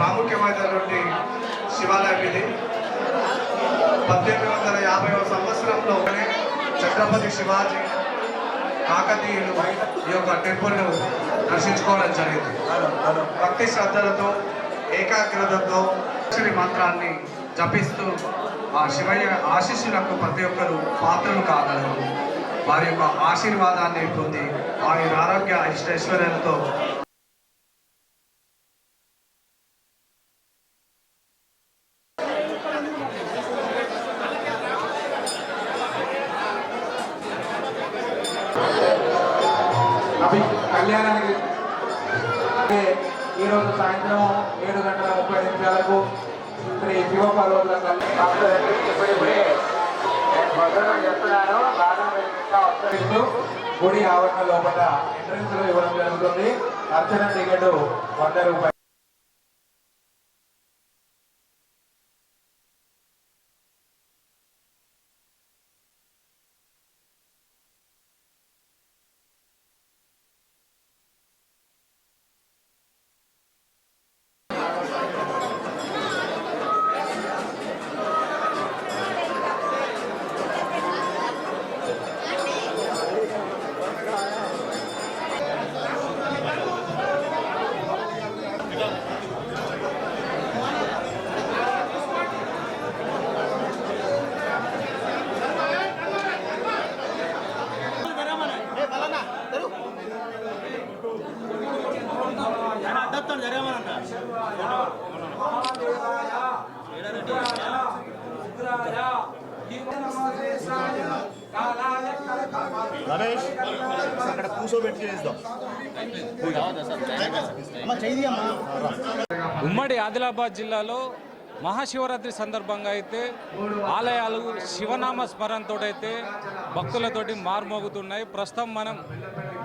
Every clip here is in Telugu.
ప్రాముఖ్యమైనటువంటి శివాలయం ఇది. పద్దెనిమిది వందల యాభైవ సంవత్సరంలో ఛత్రపతి శివాజీ కాకతీయులు ఈ యొక్క టెంపుల్ను దర్శించుకోవడం జరిగింది. భక్తి శ్రద్ధలతో ఏకాగ్రతతో శ్రీ మంత్రాన్ని జపిస్తూ ఆ శివయ్య ఆశీస్సులకు ప్రతి ఒక్కరు పాత్రలు కాగలరు. వారి యొక్క ఆశీర్వాదాన్ని పొంది వారి ఆరోగ్య ఇష్ట ఐశ్వర్యాలతో అంటే ఈరోజు సాయంత్రం ఏడు గంటల ముప్పై నిమిషాలకు శ్రీ శివపర్వతుల కళ్యాణం చెప్తున్నాను గుడి ఆవరణ లోపల ఎంట్రెన్స్లో ఇవ్వడం జరుగుతుంది. అర్చన టికెట్ వంద రూపాయలు. రమేష్ అక్కడ కూర్చోబెట్టి చేద్దాం ఉమ్మడి ఆదిలాబాద్ జిల్లాలో మహాశివరాత్రి సందర్భంగా అయితే ఆలయాలు శివనామ స్మరణతో అయితే భక్తులతోటి మార్మోగుతున్నాయి. ప్రస్తుతం మనం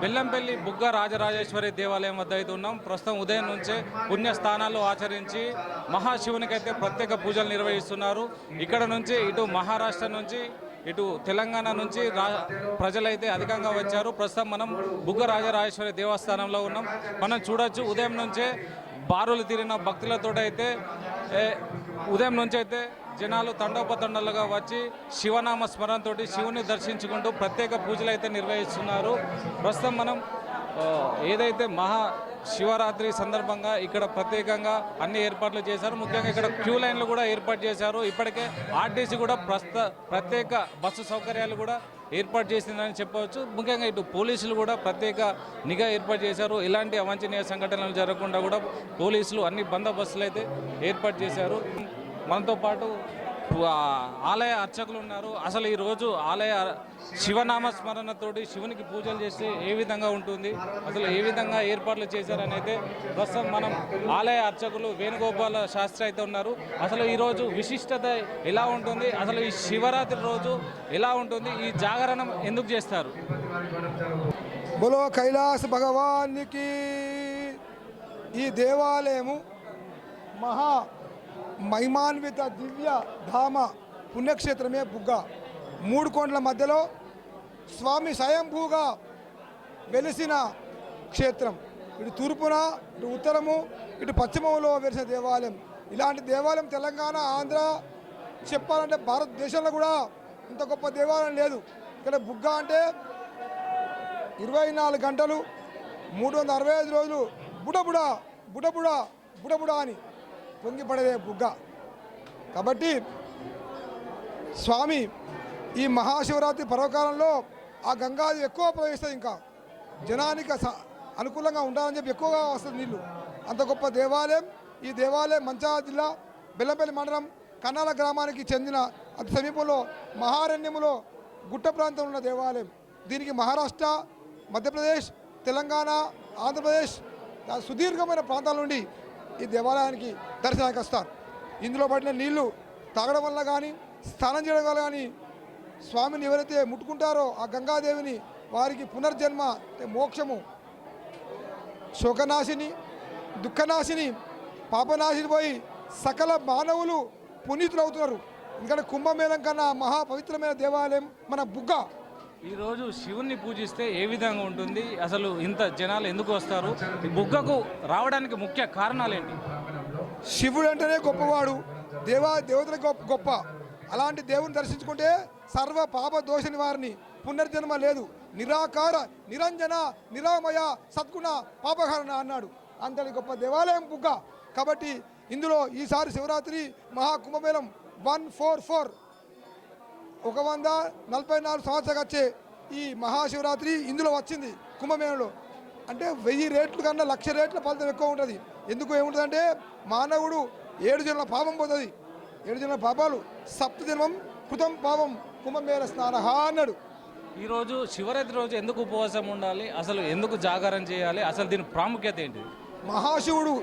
బెల్లంపల్లి బుగ్గ రాజరాజేశ్వరి దేవాలయం వద్ద అయితే ఉన్నాం. ప్రస్తుతం ఉదయం నుంచే పుణ్యస్థానాలు ఆచరించి మహాశివునికి అయితే ప్రత్యేక పూజలు నిర్వహిస్తున్నారు. ఇక్కడ నుంచి ఇటు మహారాష్ట్ర నుంచి ఇటు తెలంగాణ నుంచి రా ప్రజలైతే అధికంగా వచ్చారు. ప్రస్తుతం మనం బుగ్గ రాజరాజేశ్వరి దేవస్థానంలో ఉన్నాం. మనం చూడొచ్చు ఉదయం నుంచే బారులు తీరిన భక్తులతో అయితే ఉదయం నుంచి అయితే జనాలు తండోపతండాలుగా వచ్చి శివనామ స్మరణతో శివుని దర్శించుకుంటూ ప్రత్యేక పూజలు అయితే నిర్వహిస్తున్నారు. ప్రస్తుతం మనం ఏదైతే మహా శివరాత్రి సందర్భంగా ఇక్కడ ప్రత్యేకంగా అన్ని ఏర్పాట్లు చేశారు. ముఖ్యంగా ఇక్కడ క్యూ లైన్లు కూడా ఏర్పాటు చేశారు. ఇప్పటికే ఆర్టీసీ కూడా ప్రస్తుత ప్రత్యేక బస్సు సౌకర్యాలు కూడా ఏర్పాటు చేసిందని చెప్పవచ్చు. ముఖ్యంగా ఇటు పోలీసులు కూడా ప్రత్యేక నిఘా ఏర్పాటు చేశారు. ఇలాంటి అవాంఛనీయ సంఘటనలు జరగకుండా కూడా పోలీసులు అన్ని బందోబస్తులు అయితే ఏర్పాటు చేశారు. మనతో పాటు ఆలయ అర్చకులు ఉన్నారు. అసలు ఈరోజు ఆలయ శివనామ స్మరణతోటి శివునికి పూజలు చేస్తే ఏ విధంగా ఉంటుంది? అసలు ఏ విధంగా ఏర్పాట్లు చేశారని అయితే ప్రస్తుతం మనం ఆలయ అర్చకులు వేణుగోపాల శాస్త్రి అయితే ఉన్నారు. అసలు ఈరోజు విశిష్టత ఎలా ఉంటుంది? అసలు ఈ శివరాత్రి రోజు ఎలా ఉంటుంది? ఈ జాగరణం ఎందుకు చేస్తారు? బులో కైలాస భగవానికి ఈ దేవాలయము మహా మహిమాన్విత దివ్య ధామ పుణ్యక్షేత్రమే బుగ్గ. మూడు కోండ్ల మధ్యలో స్వామి స్వయంభూగా వెలిసిన క్షేత్రం. ఇటు తూర్పున ఇటు ఉత్తరము ఇటు పశ్చిమంలో వెలిసిన దేవాలయం. ఇలాంటి దేవాలయం తెలంగాణ ఆంధ్ర చెప్పాలంటే భారతదేశంలో కూడా ఇంత గొప్ప దేవాలయం లేదు. ఇక్కడ బుగ్గ అంటే ఇరవై నాలుగు గంటలు మూడు వందల అరవై ఐదు రోజులు బుడబుడ బుడబుడ బుడబుడ అని. పొంగిపడదే బుగ్గ. కాబట్టి స్వామి ఈ మహాశివరాత్రి పర్వకాలంలో ఆ గంగాది ఎక్కువ ప్రవహిస్తుంది ఇంకా. జనానికి స- అనుకూలంగా ఉండాలని చెప్పి ఎక్కువగా వస్తుంది నీళ్ళు. అంత గొప్ప దేవాలయం ఈ దేవాలయం మంచాల జిల్లా బెల్లంపల్లి మండలం కన్నాల గ్రామానికి చెందిన అతి సమీపంలో మహారణ్యములో గుట్ట ప్రాంతంలో ఉన్న దేవాలయం. దీనికి మహారాష్ట్ర మధ్యప్రదేశ్ తెలంగాణ ఆంధ్రప్రదేశ్ సుదీర్ఘమైన ప్రాంతాల నుండి ఈ దేవాలయానికి దర్శనానికి వస్తారు. ఇందులో పడిన నీళ్ళు తాగడం వల్ల కానీ స్నానం చేయడం వల్ల కానీ స్వామిని ఎవరైతే ముట్టుకుంటారో ఆ గంగాదేవిని వారికి పునర్జన్మ మోక్షము. శోకనాశిని దుఃఖనాశిని పాపనాశిని పోయి సకల మానవులు పునీతులు అవుతున్నారు ఎందుకంటే కుంభమేళం కన్నా మహాపవిత్రమైన దేవాలయం మన బుగ్గ. ఈరోజు శివుణ్ణి పూజిస్తే ఏ విధంగా ఉంటుంది? అసలు ఇంత జనాలు ఎందుకు వస్తారు? బుగ్గకు రావడానికి ముఖ్య కారణాలు ఏంటి? శివుడు అంటేనే గొప్పవాడు. దేవా దేవతల గొప్ప గొప్ప. అలాంటి దేవుని దర్శించుకుంటే సర్వ పాప దోష వారిని పునర్జన్మ లేదు. నిరాకార నిరంజన నిరామయ సద్గుణ పాపహరణ అన్నాడు. అంతటి గొప్ప దేవాలయం బుగ్గ. కాబట్టి ఇందులో ఈసారి శివరాత్రి మహాకుంభమేళం వన్ ఫోర్ ఫోర్. ఒక వంద నలభై నాలుగు సంవత్సరాలు వచ్చే ఈ మహాశివరాత్రి ఇందులో వచ్చింది కుంభమేళలో. అంటే వెయ్యి రేట్లు కన్నా లక్ష రేట్ల ఫలితం ఎక్కువ ఉంటుంది. ఎందుకు ఏముంటుందంటే మానవుడు ఏడు జన్మల పాపం పోతుంది ఏడు జన్మల పాపాలు సప్త జన్మం కృతం పాపం కుంభమేళ స్నాన అన్నాడు. ఈరోజు శివరాత్రి రోజు ఎందుకు ఉపవాసం ఉండాలి? అసలు ఎందుకు జాగారం చేయాలి? అసలు దీని ప్రాముఖ్యత ఏంటి? మహాశివుడు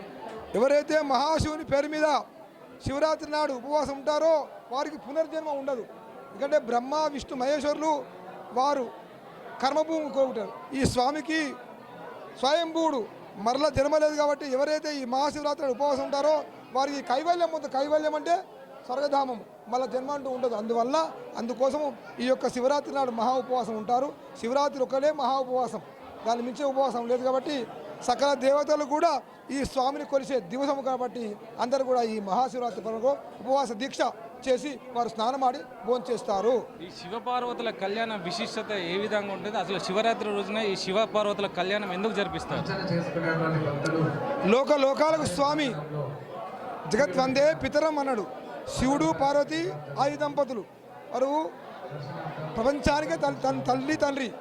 ఎవరైతే మహాశివుని పేరు మీద శివరాత్రి నాడు ఉపవాసం ఉంటారో వారికి పునర్జన్మ ఉండదు. ఎందుకంటే బ్రహ్మ విష్ణు మహేశ్వరులు వారు కర్మభూమి కోరుకుంటారు. ఈ స్వామికి స్వయంభూడు మరల జన్మ లేదు కాబట్టి ఎవరైతే ఈ మహాశివరాత్రి ఉపవాసం ఉంటారో వారికి కైవల్యం ఉంటుంది కైవల్యం అంటే స్వర్గధామం మళ్ళీ జన్మ అంటూ ఉండదు. అందువల్ల అందుకోసము ఈ యొక్క శివరాత్రి నాడు మహా ఉపవాసం ఉంటారు. శివరాత్రి ఒకటే మహా ఉపవాసం. దాని మించే ఉపవాసం లేదు కాబట్టి సకల దేవతలు కూడా ఈ స్వామిని కొలిసే దివసం కాబట్టి అందరూ కూడా ఈ మహాశివరాత్రి పర్వకు ఉపవాస దీక్ష చేసి వారు స్నానమాడి భోజనం చేస్తారు ఈ శివపార్వతుల కళ్యాణం విశిష్టత ఏ విధంగా ఉంటుంది? అసలు శివరాత్రి రోజున ఈ శివపార్వతుల కళ్యాణం ఎందుకు జరిపిస్తారు? లోక లోకాలకు స్వామి. జగత్ వందే పితరం అన్నాడు. శివుడు పార్వతి ఆది దంపతులు. వారు ప్రపంచానికే తల్లి తన్- తల్లి తండ్రి.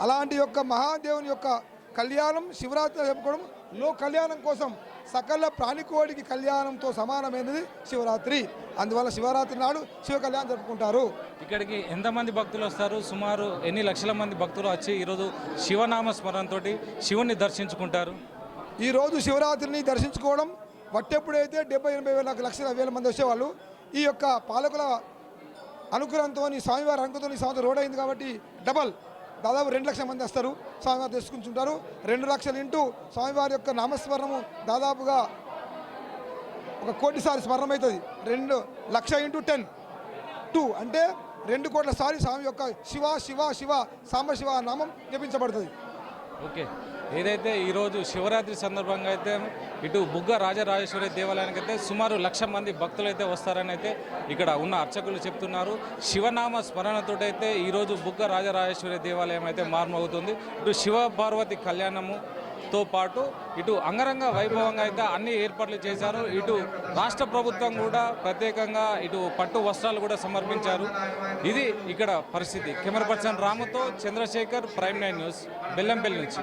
అలాంటి యొక్క మహాదేవుని యొక్క కళ్యాణం శివరాత్రి చెప్పుకోవడం లో కళ్యాణం కోసం సకల ప్రాణికోడికి కళ్యాణంతో సమానమైనది శివరాత్రి. అందువల్ల శివరాత్రి నాడు శివ కళ్యాణం జరుపుకుంటారు. ఇక్కడికి ఎంతమంది భక్తులు వస్తారు? సుమారు ఎన్ని లక్షల మంది భక్తులు వచ్చి ఈరోజు శివనామ స్మరణతో శివుణ్ణి దర్శించుకుంటారు? ఈరోజు శివరాత్రిని దర్శించుకోవడం వట్టెప్పుడైతే డెబ్బై ఎనభై వేల లక్షల వేల మంది వచ్చేవాళ్ళు ఈ యొక్క పాలకుల అనుగ్రహంతో స్వామివారి అనుగ్రహంతో ఈ సంవత్సరం రోడ్ అయింది కాబట్టి డబల్. దాదాపు రెండు లక్షల మంది వస్తారు స్వామివారు తెలుసుకుంటుంటారు రెండు లక్షలు ఇంటూ స్వామివారి యొక్క నామస్మరణము దాదాపుగా ఒక కోటిసారి స్మరణం అవుతుంది రెండు లక్ష ఇంటూ టెన్. టూ అంటే రెండు కోట్ల సారి స్వామి యొక్క శివ శివ శివ సాంబశివ నామం జపించబడుతుంది. ఓకే. ఏదైతే ఈరోజు శివరాత్రి సందర్భంగా అయితే ఇటు బుగ్గ రాజరాజేశ్వరి దేవాలయానికి అయితే సుమారు లక్ష మంది భక్తులు అయితే వస్తారని అయితే ఇక్కడ ఉన్న అర్చకులు చెప్తున్నారు. శివనామ స్మరణతో అయితే ఈరోజు బుగ్గ రాజరాజేశ్వరి దేవాలయం అయితే మార్మవుతుంది. ఇటు శివ పార్వతి తో పాటు ఇటు అంగరంగ వైభవంగా అయితే అన్ని ఏర్పాట్లు చేశారు. ఇటు రాష్ట్ర ప్రభుత్వం కూడా ప్రత్యేకంగా ఇటు పట్టు వస్త్రాలు కూడా సమర్పించారు. ఇది ఇక్కడ పరిస్థితి. Camera person రాముతో Chandrashekhar prime nine news Bellampalli నుంచి.